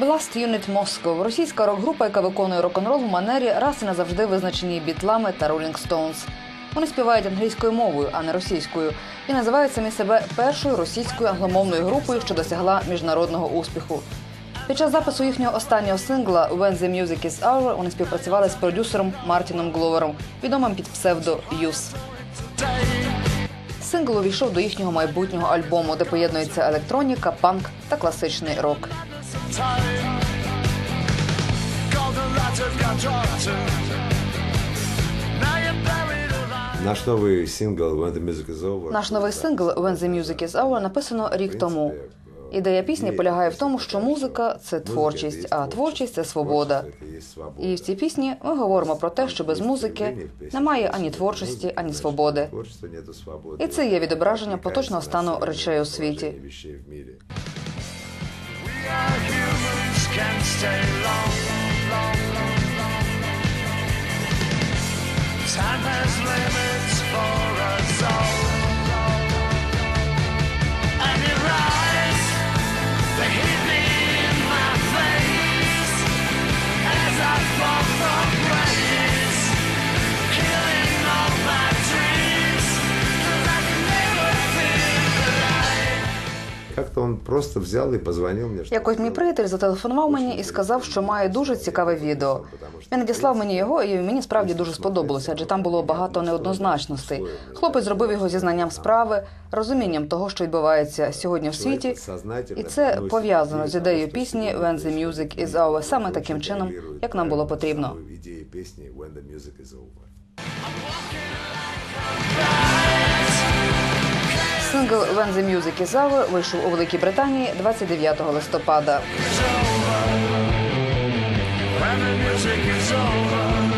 Blast Unit Moscow – російська рок-група, яка виконує рок-н-рол в манері раз і назавжди визначені бітлами та Rolling Stones. Вони співають англійською мовою, а не російською, і називають самі себе першою російською англомовною групою, що досягла міжнародного успіху. Під час запису їхнього останнього сингла «When the Music is Our» вони співпрацювали з продюсером Мартіном Гловером, відомим під псевдо Юс. Сингл увійшов до їхнього майбутнього альбому, де поєднується електроніка, панк та класичний рок. Наш новий сингл When the Music is Over. Наш новий сингл «When the Music is Our» написано рік тому. Ідея пісні полягає в тому, що музика це творчість, а творчість це свобода. І в цій пісні ми говоримо про те, що без музики немає ані творчості, ані свободи. І це є відображення поточного стану речей у світі. Time has limits for Как-то он просто взял и позвонил мне. Якось мій приятель зателефонував мені і сказав, що має дуже цікаве відео. Він надіслав мені його, і мені справді дуже сподобалося, адже там було багато неоднозначностей. Хлопець зробив його зі знанням справи, розумінням того, що відбувається сьогодні в світі. І це пов'язано з ідеєю пісні «When the music is over» саме таким чином, як нам було потрібно. Пісні When the Music is Over. Сингл «When the Music is Over» вийшов у Великій Британії 29 листопада. When the music is over.